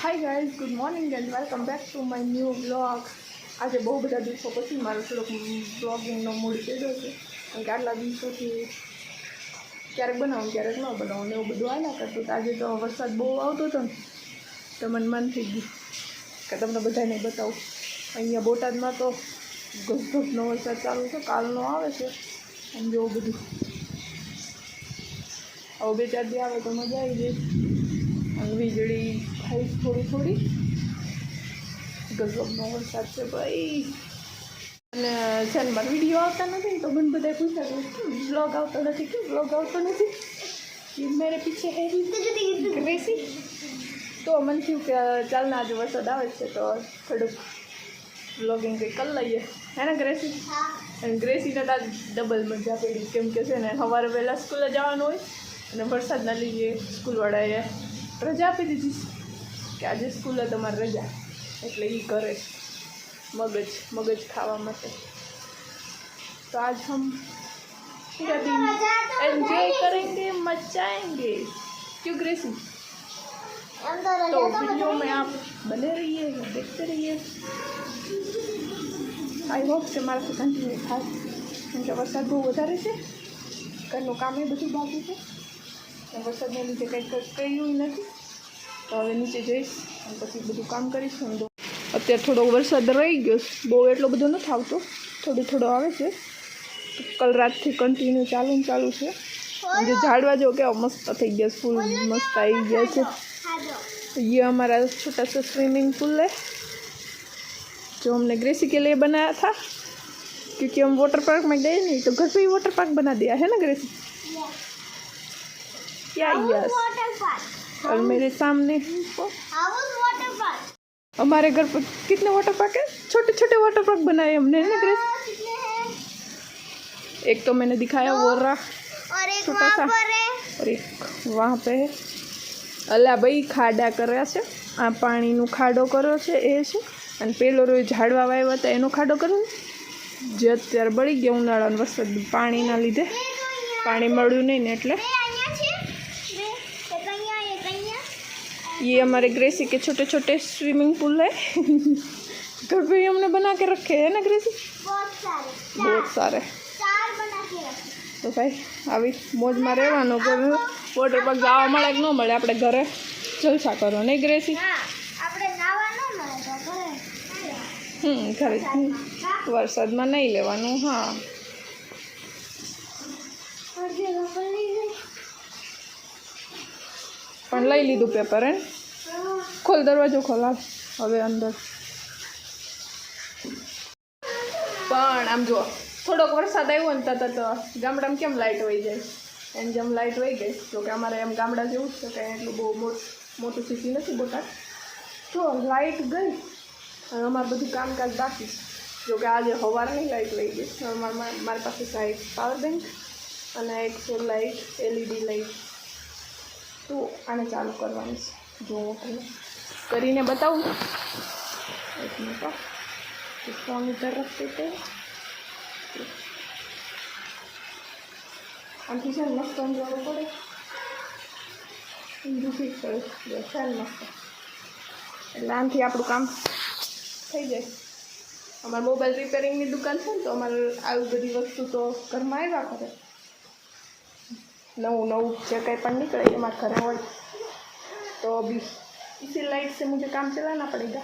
Hi guys good morning and welcome back to my new blog આજે બહુ બધા દિવસો પછી મારો થોડોક બ્લોગિંગનો મૂડ ચડ્યો છે. કારણ કે આટલા દિવસોથી ક્યારેક બનાવું, ક્યારેક ન બનાવું ને એવું બધું હાલ્યા કરતું તો આજે તો વરસાદ બહુ આવતો હતો ને, તો મને મન થઈ ગયું કે તમને બધાને બતાવું. અહીંયા બોટાદમાં તો ગસગસનો વરસાદ ચાલુ છે, કાલનો આવે છે અને જેવું બધું. હવે બે ચાર દી આવે તો મજા આવી જાય. વીજળી ખાઈશ થોડી થોડી. ગઝબનો વરસાદ છે ભાઈ. અને છે ને મારા વીડિયો આવતા નથી ને તો મને બધા પૂછ્યા કે બ્લોગ આવતો નથી કે બ્લોગ આવતો નથી? મેરે પીછે હેરી ક્રેસી તો મને થયું કે ચાલના આજે વરસાદ આવે છે તો થોડુંક બ્લોગિંગ કંઈ કરી લઈએ. હે ને ગ્રેસી અને ગ્રેસીને ડબલ મજા પડી. કેમ કે છે ને સવારે વહેલા સ્કૂલે જવાનું હોય અને વરસાદના લીધે સ્કૂલવાળાએ રજા આપી દીધી. કે આજે સ્કૂલે તમારે રજા એટલે એ કરે મગજ મગજ ખાવા માટે તો આજ હમ पूरा दिन एंजॉय करेंगे मचाएंगे क्यों ग्रेसी तो वीडियो में आप बने रहिए देखते रहिए આઈ હોપ કે મારાથી કન્ટિન્યુ થાય કેમ કે વરસાદ બહુ વધારે છે ઘરનું કામ એ બધું બાકી છે અને વરસાદને લીધે કંઈક કર્યું નથી તો હવે નીચે જઈશ અને પછી બધું કામ કરીશ અને અત્યારે થોડો વરસાદ રહી ગયો છે. બહુ એટલો બધો નથી આવતો થોડો થોડો આવે છે કલ રાતથી કન્ટિન્યુ ચાલુ ને ચાલુ છે અને જે ઝાડવા જો કેવા મસ્ત થઈ ગયા છે, ફૂલ મસ્ત આવી ગયા છે ये हमारा छोटा सा स्विमिंग पूल है जो हमने ग्रेसी के लिए बनाया था क्योंकि हम वाटर पार्क में गए नहीं तो घर पे ही वाटर पार्क बना दिया है ना ग्रेसी क्या यस और मेरे सामने हमारे घर पर कितने वाटर पार्क है छोटे छोटे वाटर पार्क बनाए हमने है ना ग्रेसी एक तो मैंने दिखाया वो रहा और एक छोटा सा। वहाँ पर है और एक वहाँ पे है અલા ભાઈ ખાડા કર્યા છે આ પાણીનો ખાડો કર્યો છે એ છે અને પેલો રોજ ઝાડવા વાવ્યા હતા એનો ખાડો કર્યો ને જે અત્યારે બળી ગયા ઉનાળાનો વરસાદ પાણીના લીધે પાણી મળ્યું નહીં ને એટલે ये हमारे ग्रेसी के छोटे छोटे स्विमिंग पूल है घर पे ही हमने बना के रखे हैं ना ग्रेसी बहुत सारे बहुत सारे चार बना के रखे તો ભાઈ આવી મોજમાં રહેવાનું કે વોટર પાર્ક જવા મળે કે ન મળે આપણે ઘરે જલસા કરો નહીં ગ્રેસી હા આપણે નાવા ન મળે તો ઘરે હમ ઘરે હમ. વરસાદમાં નહીં લેવાનું હા પણ લઈ લીધું પેપર હે? ખોલ, દરવાજો ખોલાવ હવે અંદર. પણ આમ જો થોડોક વરસાદ આવ્યો ને તરત તો ગામડામાં કેમ લાઇટ વહી જાય? એમ જેમ લાઇટ વહી ગઈ. તો કે અમારે એમ ગામડા જેવું જ છે કે એટલું બહુ મોટ સિટી નથી બોટાદ. જો લાઇટ ગઈ. અને અમારે બધું કામકાજ બાકી. જો કે આજે સવારની લાઇટ લઈ ગઈ. અમારે મારી પાસે સાઈડ પાવર બેંક અને એક છે લાઇટ એલઈડી લાઇટ તો આને ચાલુ કરવાનું છે. જો હું કરીને બતાવું. એક મિનિટ ફોન રખતે તે આમથી છે. મસ્ત અંજવાનું પડે. દુઃખી કરે છે. મસ્ત. એટલે આમથી આપણું કામ થઈ જાય. અમારે મોબાઈલ રિપેરિંગની દુકાન છે ને તો અમારે આવી બધી વસ્તુ તો ઘરમાં આવ્યા કરે. नવું नવું जो कहीं पर निकले हमारे घर हो तो अभी इसी लाइट से मुझे काम चलाना पड़ेगा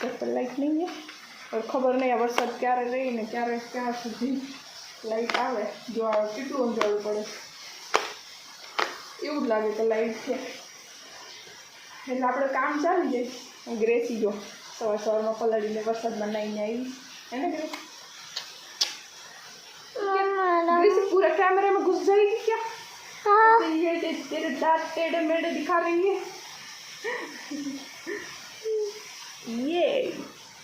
घर पर लाइट नहीं है और खबर नहीं है वरसाद क्या रही ने क्या क्या सुधी लाइट आए जो आए કેટલું અંધારું પડે એવું જ લાગે કે લાઇટ છે એટલે આપણે કામ ચાલી જાય ગ્રેસી જો સવાર સવારમાં પલાળીને વરસાદમાં નાઈને આવી એને ગ્રેસી પૂરા કેમેરામાં ઘૂસ જાય में घुस जाएगी क्या तो ये ते- तेरे दांत टेढ़े मेढ़े दिखा रही है ये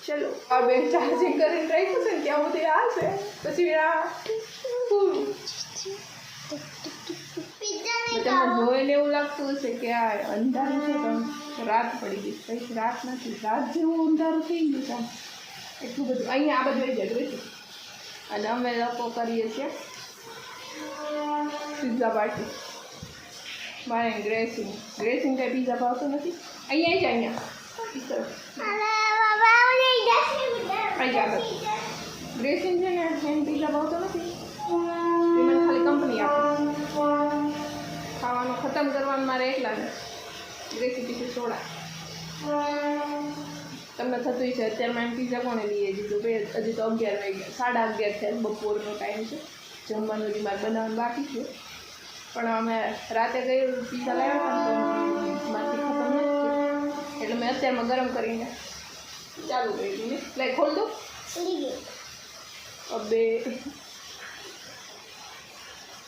चलो अब એ ચાર્જિંગ કરીને રાખ્યું છે ને ત્યાં સુધી આવશે પછી આ ફૂલ પિઝા નહીં તમને જોઈને એવું લાગતું હશે કે આ અંધારું છે પણ રાત પડી ગઈ પછી રાત નથી રાત જેવું અંધારું થઈ ગયું છે આમ. એટલું બધું અહીંયા આ બધું આવી જાય જોઈશું અને અમે લોકો કરીએ છીએ પિઝા પાર્ટી મારે ગ્રેસિંગ ગ્રેસિંગ કાંઈ પીઝા ભાવતો નથી અહીંયા જ અહીંયા ગ્રેસિંગ છે ને એને પીઝા ભાવતો નથી ખાલી કંપની આપે ખાવાનું ખતમ કરવાનું મારે એકલાને ગ્રેસી પીછે સોડા તમને થતું છે અત્યારમાં એમ પીઝા કોણે લઈએ દીધું બે હજી તો અગિયાર વાગ્યા સાડા અગિયાર થયા બપોરનો ટાઈમ છે જમવાનું હજી મારે બનાવવાનું બાકી છે પણ અમે રાતે ગયું પીઝા લાવ્યા તો મારથી ખતમ એટલે મેં અત્યારમાં ગરમ કરીને ચાલુ કરી દીધું. લાઈ ખોલ દો. અબે.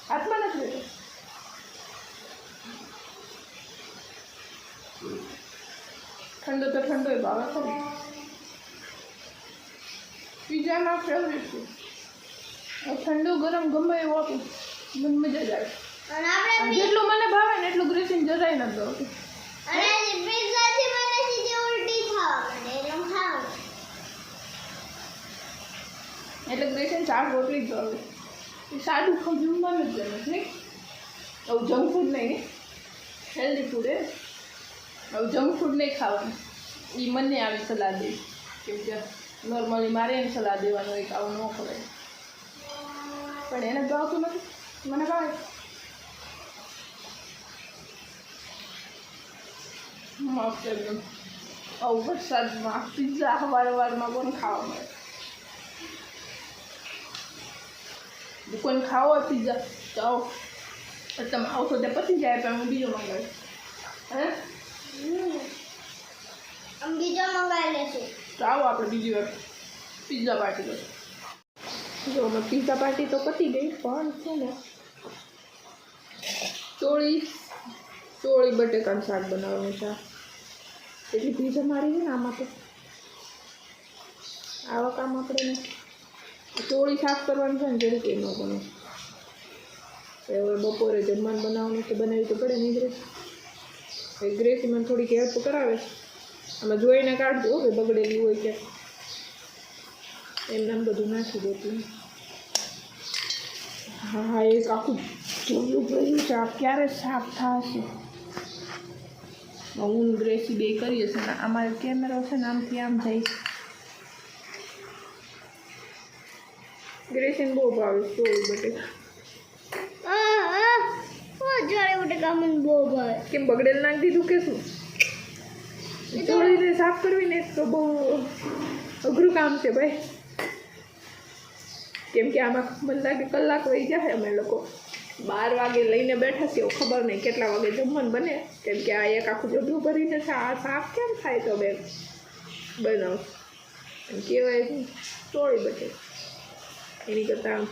હાથમાં નથી ઠંડો તો ઠંડો ભાવે ખરી પીઝામાં ફેવરેટ છે. ઠંડુ ગરમ ગમે એવું આપું, મને મજા જ આવે. અને જેટલું મને ભાવે ને એટલું ગ્રેસિંગ જરાય નથી ભાવતું. એટલે ગ્રેસિંગ શાક રોટલી જ ભાવે. એ સાદું ખાવું જમવાનું જ ગમે છે આવું જંક ફૂડ નહીં હેલ્ધી ફૂડ એ આવું જંક ફૂડ નહીં ખાવાનું. એ મને આવી સલાહ દે. કેમ કે નોર્મલી મારે એમ સલાહ દેવાનું એક આવું ન ખવાય. પણ એને ભાવતું નથી. મને ભાવે. મસ્ત એકદમ આવું વરસાદમાં પીઝા સવાર સવારમાં કોણ ખાવા મળે? કોઈને ખાવો હોય પીઝા તો આવો. તમે આવશો તે પતી જાય પણ હું બીજો મંગાવીશ. હે? બીજો મંગાવી લેશું તો આવો આપણે બીજી વાર પીઝા પાર્ટી કરો જો અમે પિઝા પાર્ટી તો પતી ગઈ પણ છે ને ચોળી ચોળી બટેકાનું શાક બનાવવાનું છે. એટલી ભીજ મારી છે ને આમાં તો આવા કામ આપણે ચોળી સાફ કરવાનું છે ને જેવી કે ન બને. હવે બપોરે જમવાનું બનાવવાનું તો બનાવી તો પડે નહીં ગ્રેસ ગ્રેસી મને થોડીક હેલ્પ કરાવે. છે આમાં જોઈને કાઢજો કે બગડેલી હોય કે. એમને એમ બધું નાખી દેતું હા હા એક આખું જોયું ભર્યું છે. ક્યારે સાફ થશે? હું ગ્રેસી બે કરીએ છે ને અમારો કેમેરો છે ને આમથી આમ જાય. ગ્રેસિંગ બહુ ભાવે ચોળી બટે. કેમ બગડેલ નાખી દીધું કે શું? ચોળીને સાફ કરવી ને તો બહુ અઘરું કામ છે ભાઈ. કેમ કે આમાં મને લાગે કલાક વહી જાય અમે લોકો. બાર વાગે લઈને બેઠા છીએ એવું ખબર નહીં કેટલા વાગે જમવાનું બને. કેમ કે આ એક આખું જબલું ભરીને છે આ સાફ કેમ થાય તો બેન? બનાવ. એમ કહેવાય ચોળી બટે એની કરતાં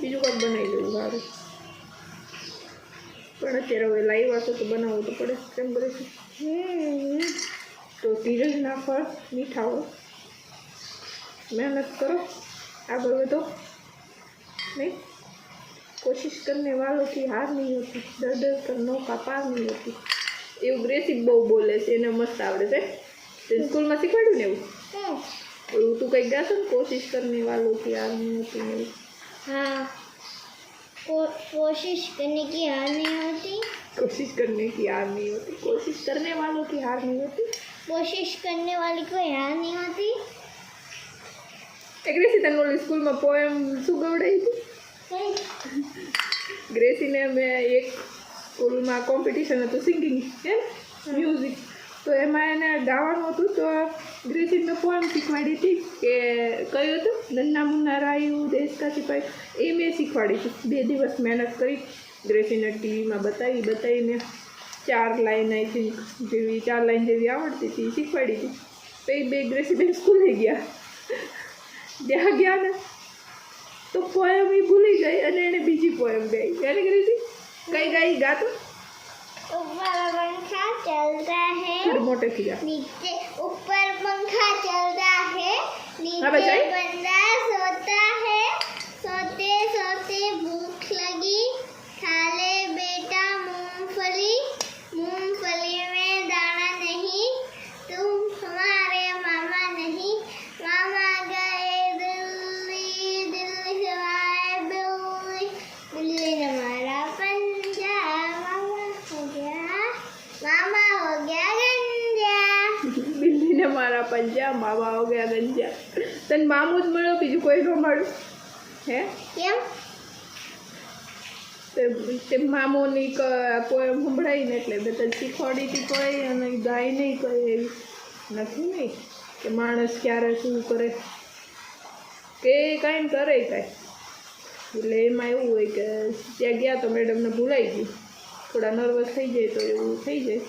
બીજું કંઈક બનાવી દેવું સારું પણ અત્યારે હવે લાવ્યા આવશે તો બનાવવું તો પડે કેમ કરે છે? તો ધીરજના ફળ મીઠા હોય મહેનત કરો. આગળ વધો. નહીં? कोशिश करने वालों की हार नहीं होती डर डर कर नौका पार नहीं होती એવું ગ્રેસિક બહુ બોલે છે એને મસ્ત આવડે છે તે સ્કૂલમાં શીખવાડ્યું ને એવું એવું તું કંઈક ગાશો ને કોશિશ કરને વાલો की हार नहीं होती ને એવું. हाँ को, कोशिश करने की हार नहीं होती कोशिश करने की हार नहीं होती कोशिश करने वालों की हार नहीं होती कोशिश करने वाली को हार नहीं होती એ ગ્રેસી તને ઓલી સ્કૂલમાં પોએમ શું ગવડાવી હતી ગ્રેસીને મેં એક સ્કૂલમાં કોમ્પિટિશન હતું સિંગિંગ એમ? મ્યુઝિક તો એમાં એને ગાવાનું હતું, તો ગ્રેસીને પોએમ શીખવાડી હતી કે કયું હતું? નન્ના મુન્ના રાયું દેશ કા સિપાહી એ મેં શીખવાડી હતી. બે દિવસ મહેનત કરી ગ્રેસીને ટીવીમાં બતાવી, બતાવીને ચાર લાઈન આઈ થિંક જેવી, ચાર લાઈન જેવી આવડતી હતી, એ શીખવાડી હતી. પછી બે ગ્રેસી બેન સ્કૂલે ગયા. ત્યાં ગયા ને તો પોયમ એ ભૂલી ગઈ અને એને બીજી પોયમ ગાઈ એને કરી હતી કઈ ગાઈ ગાતો ऊपर पंखा चलता है થોડું મોટેથી ગા नीचे ऊपर पंखा चलता है हाँ, नीचे પંજા મામા હો ગયા ગંજા. તને મામું જ મળ્યો બીજું કોઈ ન મળ્યું? હે? કેમ? તે મામોની કોઈ સંભળાય ને એટલે બધા શીખવાડી હતી કોઈ અને ગાય નહીં કરે એવી. નથી નહીં કે માણસ ક્યારે શું કરે? કે કાંઈ કરે કાંઈ. એટલે એમાં એવું હોય કે ત્યાં ગયા તો મેડમને ભૂલાઈ ગયું. થોડા નર્વસ થઈ જાય તો એવું થઈ જાય.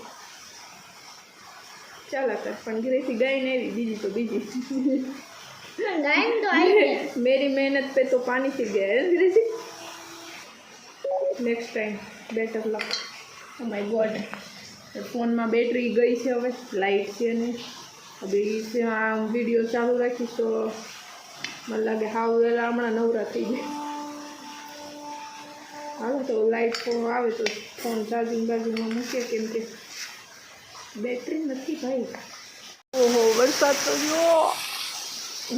ચાલા કર પણ ઘરેથી ગાય ને આવી બીજી તો બીજી. ગાય તો મેરી મહેનત પે તો પાણી થી ગયા અંગ્રેજી next time better luck oh my god ફોનમાં બેટરી ગઈ છે હવે લાઈટ છે ને. હવે છે આ વીડિયો ચાલુ રાખીશ તો મને લાગે હાવ વહેલા હમણાં નવરા થઈ ગયા. હાલો તો લાઈટ ફોન આવે તો ફોન ચાર્જિંગ બાજુમાં મૂકીએ કેમ કે બેટરી નથી ભાઈ. ઓહો, વરસાદ તો જો.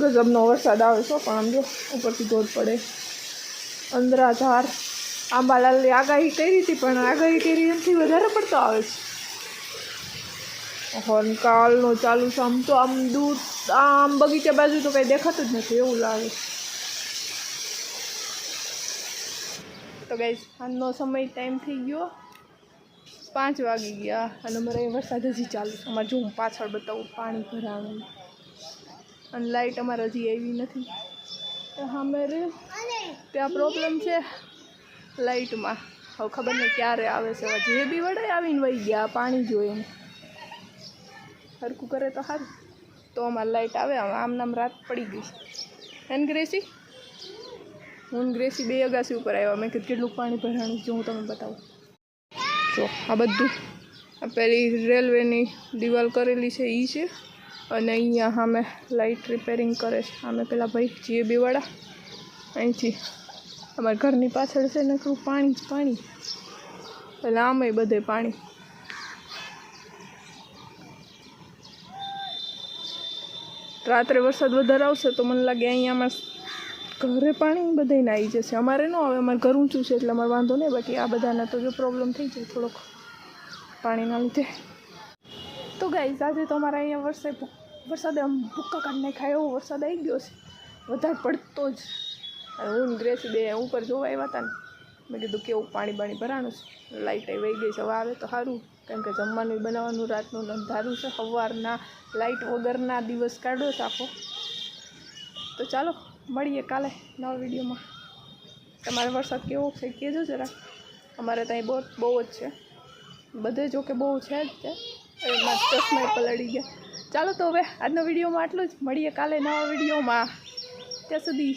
ગજબનો વરસાદ આવે છે પણ આમ જો, ઉપરથી ધોધ પડે. અંદરાધાર આંબાલાલની આગાહી કરી હતી, પણ આગાહી કરી એમથી વધારે પડતો આવે છે. હોનકાલનો ચાલુ છે, આમ તો આમ દૂધ, આમ બગીચા બાજુ તો કંઈ દેખાતું જ નથી, એવું લાગે. તો ગઈ આજનો સમય ટાઈમ થઈ ગયો. પાંચ વાગી ગયા. અને અમારે વરસાદ હજી ચાલુ છે. અમારે જો હું પાછળ બતાવું પાણી ભરાવાનું. અને લાઇટ અમારે હજી આવી નથી. તો અમારે ત્યાં પ્રોબ્લેમ છે લાઇટમાં હવે ખબર નહીં ક્યારે આવે છે. જે બી વડે આવીને વહી ગયા પાણી જોઈએ ને હરકું કરે તો સારું તો અમારે લાઇટ આવે. આમ નામ રાત પડી ગઈ એન ગ્રેસી? હું ગ્રેસી બે અગાસી ઉપર આવ્યા. મેં કીધું કેટલું પાણી ભરાણું જો હું તમને બતાવું. જો, આ બધું આ પેલી રેલવેની દિવાલ કરેલી છે એ છે. અને અહીંયા સામે લાઇટ રિપેરિંગ કરે છે. સામે પેલા ભાઈ જીએબીવાળા અહીંથી અમારા ઘરની પાછળ છે ને થોડું પાણી જ પાણી. એટલે આમે બધે પાણી. રાત્રે વરસાદ વધારે આવશે તો મને લાગે અહીંયા અહીંયામાં ઘરે પાણી બધાને આવી જશે. અમારે ન આવે, અમારે ઘર ઊંચું છે એટલે અમારે વાંધો નહીં. બાકી આ બધાના તો જો પ્રોબ્લેમ થઈ જાય થોડોક પાણીના લીધે. તો ગાઈઝ આજે તો અમારા અહીંયા વરસાદ વરસાદે આમ ભૂક્કા કાઢી નાખાય. એવો વરસાદ આવી ગયો છે. વધારે પડતો જ. હું ગ્રેસી બે ઉપર જોવા આવ્યા હતા ને. મેં કીધું કેવું પાણી બાણી ભરાણું છે. લાઇટ આવી વહી ગઈ છે. હવે આવે તો સારું. કેમ કે જમવાનું બનાવવાનું, રાતનું અંધારું છે. સવારના લાઇટ વગરના દિવસ કાઢો છે આખો. તો ચાલો. મળીએ કાલે નવા વિડીયોમાં. તમારે વરસાદ કેવો છે કહેજો જરા. અમારે ત્યાં બહુ બહુ જ છે. બધે જો કે બહુ છે જ તે ચશ્મા પલળી ગયા. ચાલો તો હવે આજનો વિડીયોમાં આટલું જ. મળીએ કાલે નવા વિડીયોમાં. ત્યાં સુધી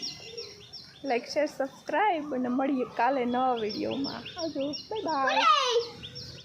લાઈક શેર સબસ્ક્રાઈબ અને મળીએ કાલે નવા વિડીયોમાં. આવજો. Bye bye